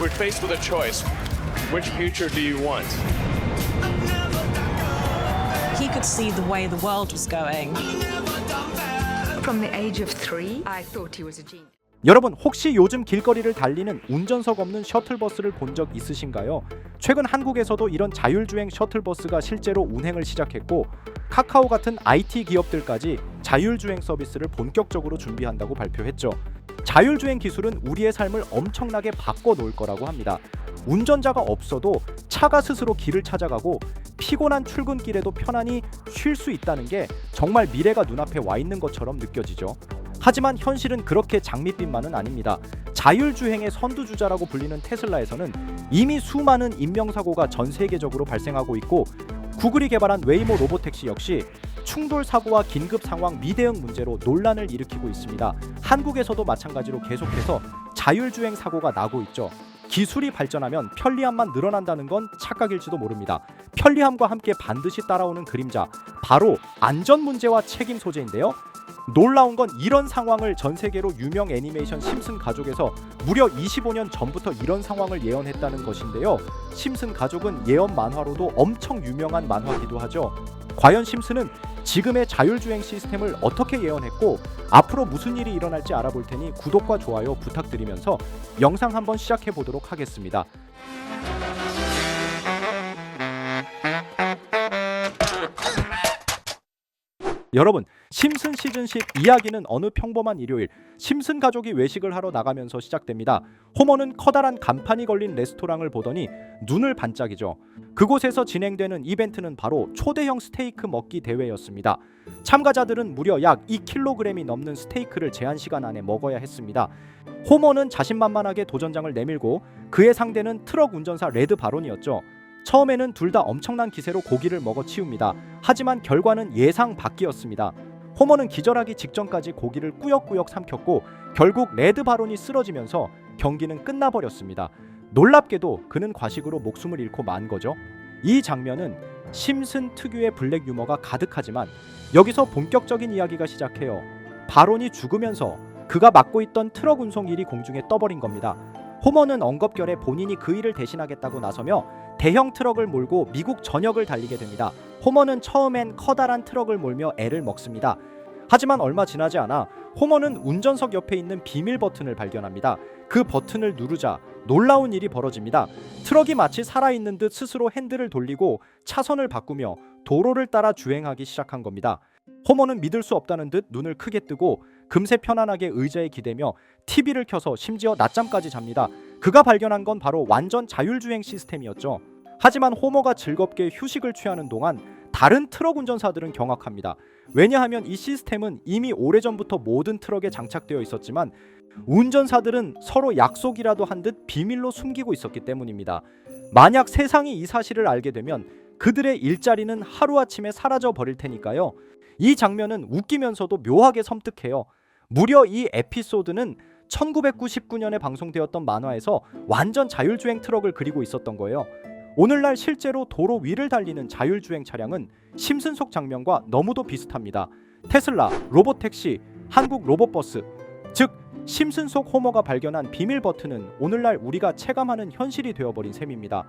We're faced with a choice. Which future do you want? He could see the way the world was going. From the age of three, I thought he was a genius. 여러분 혹시 요즘 길거리를 달리는 운전석 없는 셔틀버스를 본 적 있으신가요? 최근 한국에서도 이런 자율주행 셔틀버스가 실제로 운행을 시작했고 카카오 같은 IT 기업들까지 자율주행 서비스를 본격적으로 준비한다고 발표했죠. 자율주행 기술은 우리의 삶을 엄청나게 바꿔 놓을 거라고 합니다. 운전자가 없어도 차가 스스로 길을 찾아가고 피곤한 출근길에도 편안히 쉴 수 있다는 게 정말 미래가 눈앞에 와 있는 것처럼 느껴지죠. 하지만 현실은 그렇게 장밋빛만은 아닙니다. 자율주행의 선두주자라고 불리는 테슬라에서는 이미 수많은 인명사고가 전 세계적으로 발생하고 있고 구글이 개발한 웨이모 로보택시 역시 충돌 사고와 긴급 상황 미대응 문제로 논란을 일으키고 있습니다. 한국에서도 마찬가지로 계속해서 자율주행 사고가 나고 있죠. 기술이 발전하면 편리함만 늘어난다는 건 착각일지도 모릅니다. 편리함과 함께 반드시 따라오는 그림자, 바로 안전 문제와 책임 소재인데요. 놀라운 건 이런 상황을 전 세계로 유명 애니메이션 심슨 가족에서 무려 25년 전부터 이런 상황을 예언했다는 것인데요. 심슨 가족은 예언 만화로도 엄청 유명한 만화기도 하죠. 과연 심슨은 지금의 자율주행 시스템을 어떻게 예언했고 앞으로 무슨 일이 일어날지 알아볼 테니 구독과 좋아요 부탁드리면서 영상 한번 시작해 보도록 하겠습니다. 여러분 심슨 시즌 10 이야기는 어느 평범한 일요일 심슨 가족이 외식을 하러 나가면서 시작됩니다. 호머는 커다란 간판이 걸린 레스토랑을 보더니 눈을 반짝이죠. 그곳에서 진행되는 이벤트는 바로 초대형 스테이크 먹기 대회였습니다. 참가자들은 무려 약 2kg이 넘는 스테이크를 제한 시간 안에 먹어야 했습니다. 호머는 자신만만하게 도전장을 내밀고 그의 상대는 트럭 운전사 레드 바론이었죠. 처음에는 둘 다 엄청난 기세로 고기를 먹어 치웁니다. 하지만 결과는 예상 밖이었습니다. 호머는 기절하기 직전까지 고기를 꾸역꾸역 삼켰고 결국 레드 바론이 쓰러지면서 경기는 끝나버렸습니다. 놀랍게도 그는 과식으로 목숨을 잃고 만 거죠. 이 장면은 심슨 특유의 블랙 유머가 가득하지만 여기서 본격적인 이야기가 시작해요. 바론이 죽으면서 그가 맡고 있던 트럭 운송 일이 공중에 떠버린 겁니다. 호머는 엉겁결에 본인이 그 일을 대신하겠다고 나서며 대형 트럭을 몰고 미국 전역을 달리게 됩니다. 호머는 처음엔 커다란 트럭을 몰며 애를 먹습니다. 하지만 얼마 지나지 않아 호머는 운전석 옆에 있는 비밀 버튼을 발견합니다. 그 버튼을 누르자 놀라운 일이 벌어집니다. 트럭이 마치 살아있는 듯 스스로 핸들을 돌리고 차선을 바꾸며 도로를 따라 주행하기 시작한 겁니다. 호머는 믿을 수 없다는 듯 눈을 크게 뜨고 금세 편안하게 의자에 기대며 TV를 켜서 심지어 낮잠까지 잡니다. 그가 발견한 건 바로 완전 자율주행 시스템이었죠. 하지만 호머가 즐겁게 휴식을 취하는 동안 다른 트럭 운전사들은 경악합니다. 왜냐하면 이 시스템은 이미 오래전부터 모든 트럭에 장착되어 있었지만 운전사들은 서로 약속이라도 한 듯 비밀로 숨기고 있었기 때문입니다. 만약 세상이 이 사실을 알게 되면 그들의 일자리는 하루아침에 사라져 버릴 테니까요. 이 장면은 웃기면서도 묘하게 섬뜩해요. 무려 이 에피소드는 1999년에 방송되었던 만화에서 완전 자율주행 트럭을 그리고 있었던 거예요. 오늘날 실제로 도로 위를 달리는 자율주행 차량은 심슨 속 장면과 너무도 비슷합니다. 테슬라, 로봇 택시, 한국 로봇버스, 즉 심슨 속 호머가 발견한 비밀 버튼은 오늘날 우리가 체감하는 현실이 되어버린 셈입니다.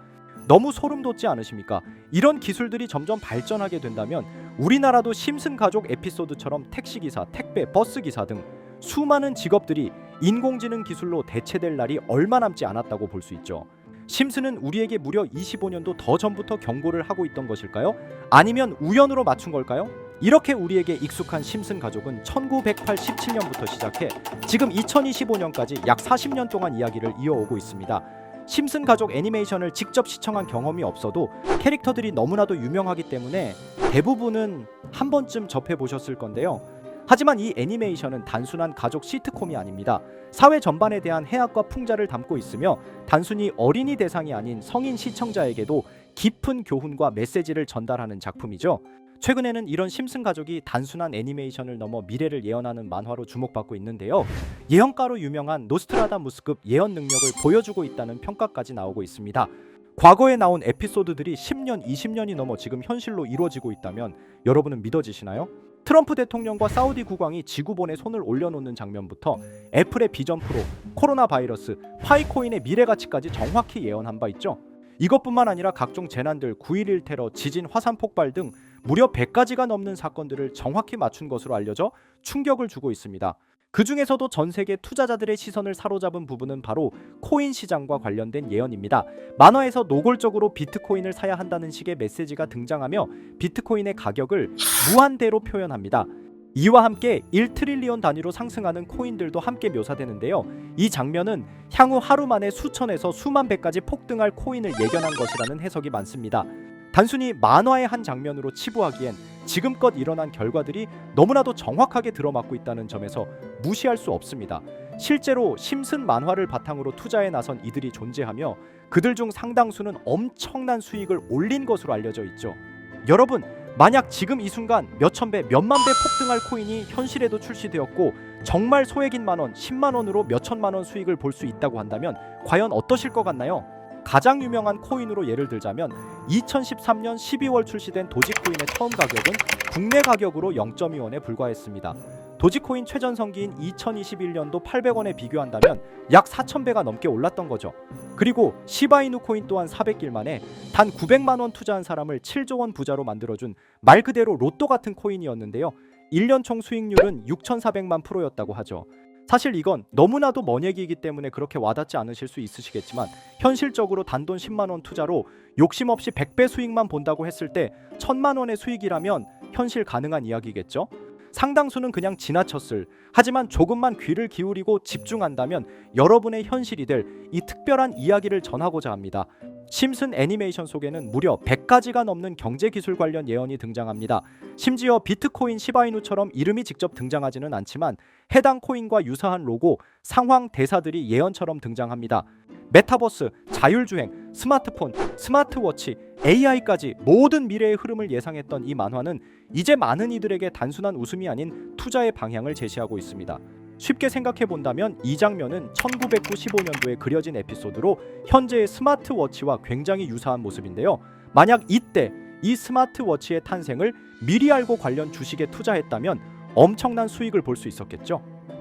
너무 소름 돋지 않으십니까? 이런 기술들이 점점 발전하게 된다면 우리나라도 심슨 가족 에피소드처럼 택시 기사, 택배, 버스 기사 등 수많은 직업들이 인공지능 기술로 대체될 날이 얼마 남지 않았다고 볼 수 있죠. 심슨은 우리에게 무려 25년도 더 전부터 경고를 하고 있던 것일까요? 아니면 우연으로 맞춘 걸까요? 이렇게 우리에게 익숙한 심슨 가족은 1987년부터 시작해 지금 2025년까지 약 40년 동안 이야기를 이어오고 있습니다. 심슨 가족 애니메이션을 직접 시청한 경험이 없어도 캐릭터들이 너무나도 유명하기 때문에 대부분은 한 번쯤 접해 보셨을 건데요. 하지만 이 애니메이션은 단순한 가족 시트콤이 아닙니다. 사회 전반에 대한 해악과 풍자를 담고 있으며 단순히 어린이 대상이 아닌 성인 시청자에게도 깊은 교훈과 메시지를 전달하는 작품이죠. 최근에는 이런 심슨 가족이 단순한 애니메이션을 넘어 미래를 예언하는 만화로 주목받고 있는데요. 예언가로 유명한 노스트라다무스급 예언 능력을 보여주고 있다는 평가까지 나오고 있습니다. 과거에 나온 에피소드들이 10년, 20년이 넘어 지금 현실로 이루어지고 있다면 여러분은 믿어지시나요? 트럼프 대통령과 사우디 국왕이 지구본에 손을 올려놓는 장면부터 애플의 비전 프로, 코로나 바이러스, 파이코인의 미래 가치까지 정확히 예언한 바 있죠. 이것뿐만 아니라 각종 재난들, 9.11 테러, 지진, 화산 폭발 등 무려 100가지가 넘는 사건들을 정확히 맞춘 것으로 알려져 충격을 주고 있습니다. 그 중에서도 전 세계 투자자들의 시선을 사로잡은 부분은 바로 코인 시장과 관련된 예언입니다. 만화에서 노골적으로 비트코인을 사야 한다는 식의 메시지가 등장하며 비트코인의 가격을 무한대로 표현합니다. 이와 함께 1트릴리온 단위로 상승하는 코인들도 함께 묘사되는데요. 이 장면은 향후 하루 만에 수천에서 수만 배까지 폭등할 코인을 예견한 것이라는 해석이 많습니다. 단순히 만화의 한 장면으로 치부하기엔 지금껏 일어난 결과들이 너무나도 정확하게 들어맞고 있다는 점에서 무시할 수 없습니다. 실제로 심슨 만화를 바탕으로 투자에 나선 이들이 존재하며 그들 중 상당수는 엄청난 수익을 올린 것으로 알려져 있죠. 여러분, 만약 지금 이 순간 몇천 배, 몇만 배 폭등할 코인이 현실에도 출시되었고 정말 소액인 만 원, 10만 원으로 몇천만 원 수익을 볼 수 있다고 한다면 과연 어떠실 것 같나요? 가장 유명한 코인으로 예를 들자면 2013년 12월 출시된 도지코인의 처음 가격은 국내 가격으로 0.2원에 불과했습니다. 도지코인 최전성기인 2021년도 800원에 비교한다면 약 4,000배가 넘게 올랐던 거죠. 그리고 시바이누 코인 또한 400길 만에 단 900만 원 투자한 사람을 7조 원 부자로 만들어준 말 그대로 로또 같은 코인이었는데요. 1년 총 수익률은 6,400만 프로였다고 하죠. 사실 이건 너무나도 먼 얘기이기 때문에 그렇게 와닿지 않으실 수 있으시겠지만 현실적으로 단돈 10만 원 투자로 욕심 없이 100배 수익만 본다고 했을 때 1000만 원의 수익이라면 현실 가능한 이야기겠죠? 상당수는 그냥 지나쳤을 하지만 조금만 귀를 기울이고 집중한다면 여러분의 현실이 될 이 특별한 이야기를 전하고자 합니다. 심슨 애니메이션 속에는 무려 100가지가 넘는 경제 기술 관련 예언이 등장합니다. 심지어 비트코인 시바이누처럼 이름이 직접 등장하지는 않지만 해당 코인과 유사한 로고, 상황 대사들이 예언처럼 등장합니다. 메타버스, 자율주행, 스마트폰, 스마트워치, AI까지 모든 미래의 흐름을 예상했던 이 만화는 이제 많은 이들에게 단순한 웃음이 아닌 투자의 방향을 제시하고 있습니다. 쉽게 생각해 본다면 이 장면은 1995년도에 그려진 에피소드로 현재의 스마트워치와 굉장히 유사한 모습인데요. 만약 이때 이 스마트워치의 탄생을 미리 알고 관련 주식에 투자했다면 엄청난 수익을 볼 수 있었겠죠.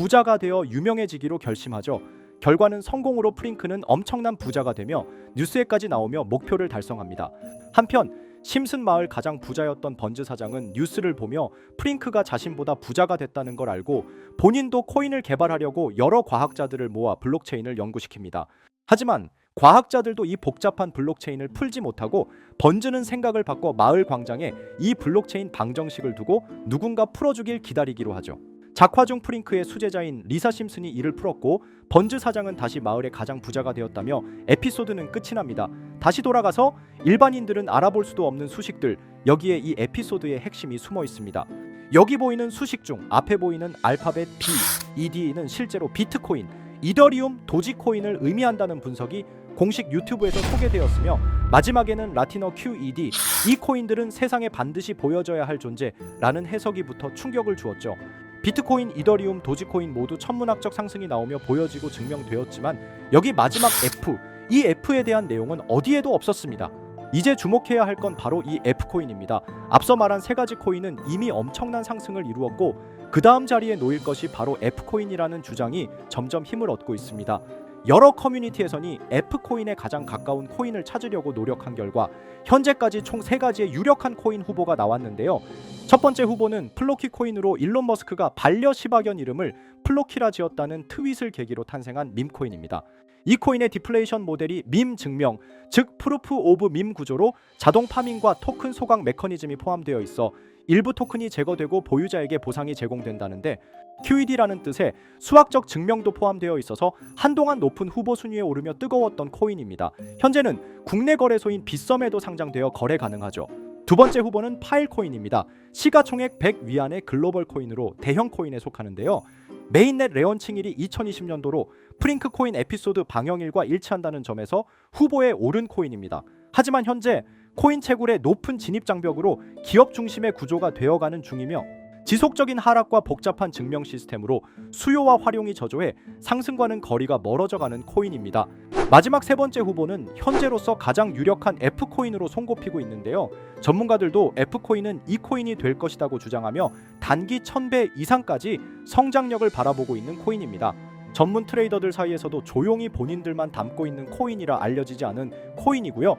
부자가 되어 유명해지기로 결심하죠. 결과는 성공으로 프링크는 엄청난 부자가 되며 뉴스에까지 나오며 목표를 달성합니다. 한편 심슨 마을 가장 부자였던 번즈 사장은 뉴스를 보며 프링크가 자신보다 부자가 됐다는 걸 알고 본인도 코인을 개발하려고 여러 과학자들을 모아 블록체인을 연구시킵니다. 하지만 과학자들도 이 복잡한 블록체인을 풀지 못하고 번즈는 생각을 바꿔 마을 광장에 이 블록체인 방정식을 두고 누군가 풀어주길 기다리기로 하죠. 작화 중 프링크의 수제자인 리사 심슨이 이를 풀었고 번즈 사장은 다시 마을의 가장 부자가 되었다며 에피소드는 끝이 납니다. 다시 돌아가서 일반인들은 알아볼 수도 없는 수식들 여기에 이 에피소드의 핵심이 숨어 있습니다. 여기 보이는 수식 중 앞에 보이는 알파벳 B, ED는 실제로 비트코인, 이더리움, 도지코인을 의미한다는 분석이 공식 유튜브에서 소개되었으며 마지막에는 라틴어 QED 이 코인들은 세상에 반드시 보여져야 할 존재라는 해석이 붙어 충격을 주었죠. 비트코인, 이더리움, 도지코인 모두 천문학적 상승이 나오며 보여지고 증명되었지만 여기 마지막 F 이 F에 대한 내용은 어디에도 없었습니다. 이제 주목해야 할 건 바로 이 F코인입니다. 앞서 말한 세 가지 코인은 이미 엄청난 상승을 이루었고 그 다음 자리에 놓일 것이 바로 F코인이라는 주장이 점점 힘을 얻고 있습니다. 여러 커뮤니티에서는 F코인에 가장 가까운 코인을 찾으려고 노력한 결과 현재까지 총세 가지의 유력한 코인 후보가 나왔는데요. 첫 번째 후보는 플로키 코인으로 일론 머스크가 반려 시바견 이름을 플로키라 지었다는 트윗을 계기로 탄생한 밈코인입니다. 이 코인의 디플레이션 모델이 밈 증명, 즉 프루프 오브 밈 구조로 자동 파밍과 토큰 소각 메커니즘이 포함되어 있어 일부 토큰이 제거되고 보유자에게 보상이 제공된다는데 QED라는 뜻의 수학적 증명도 포함되어 있어서 한동안 높은 후보 순위에 오르며 뜨거웠던 코인입니다. 현재는 국내 거래소인 빗썸에도 상장되어 거래 가능하죠. 두 번째 후보는 파일코인입니다. 시가총액 100 위안의 글로벌 코인으로 대형 코인에 속하는데요. 메인넷 레언칭일이 2020년도로 프링크 코인 에피소드 방영일과 일치한다는 점에서 후보에 오른 코인입니다. 하지만 현재 코인 채굴의 높은 진입 장벽으로 기업 중심의 구조가 되어가는 중이며 지속적인 하락과 복잡한 증명 시스템으로 수요와 활용이 저조해 상승과는 거리가 멀어져가는 코인입니다. 마지막 세 번째 후보는 현재로서 가장 유력한 F코인으로 손꼽히고 있는데요. 전문가들도 F코인은 이 코인이 될 것이라고 주장하며 단기 1000배 이상까지 성장력을 바라보고 있는 코인입니다. 전문 트레이더들 사이에서도 조용히 본인들만 담고 있는 코인이라 알려지지 않은 코인이고요.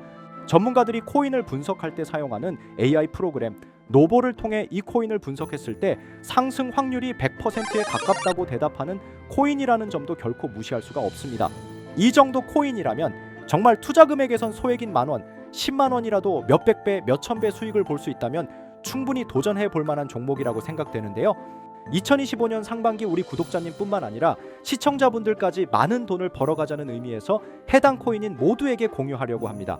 전문가들이 코인을 분석할 때 사용하는 AI 프로그램 노보를 통해 이 코인을 분석했을 때 상승 확률이 100%에 가깝다고 대답하는 코인이라는 점도 결코 무시할 수가 없습니다. 이 정도 코인이라면 정말 투자 금액에선 소액인 만 원, 10만 원이라도 몇백 배, 몇천 배 수익을 볼 수 있다면 충분히 도전해 볼 만한 종목이라고 생각되는데요. 2025년 상반기 우리 구독자님뿐만 아니라 시청자분들까지 많은 돈을 벌어가자는 의미에서 해당 코인인 모두에게 공유하려고 합니다.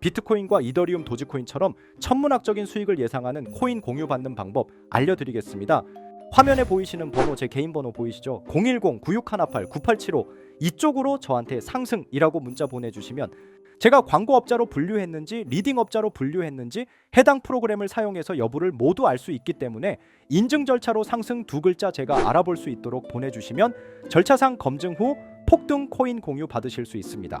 비트코인과 이더리움 도지코인처럼 천문학적인 수익을 예상하는 코인 공유 받는 방법 알려드리겠습니다. 화면에 보이시는 번호 제 개인 번호 보이시죠? 010-9618-9875 이쪽으로 저한테 상승이라고 문자 보내주시면 제가 광고업자로 분류했는지 리딩업자로 분류했는지 해당 프로그램을 사용해서 여부를 모두 알 수 있기 때문에 인증 절차로 상승 두 글자 제가 알아볼 수 있도록 보내주시면 절차상 검증 후 폭등 코인 공유 받으실 수 있습니다.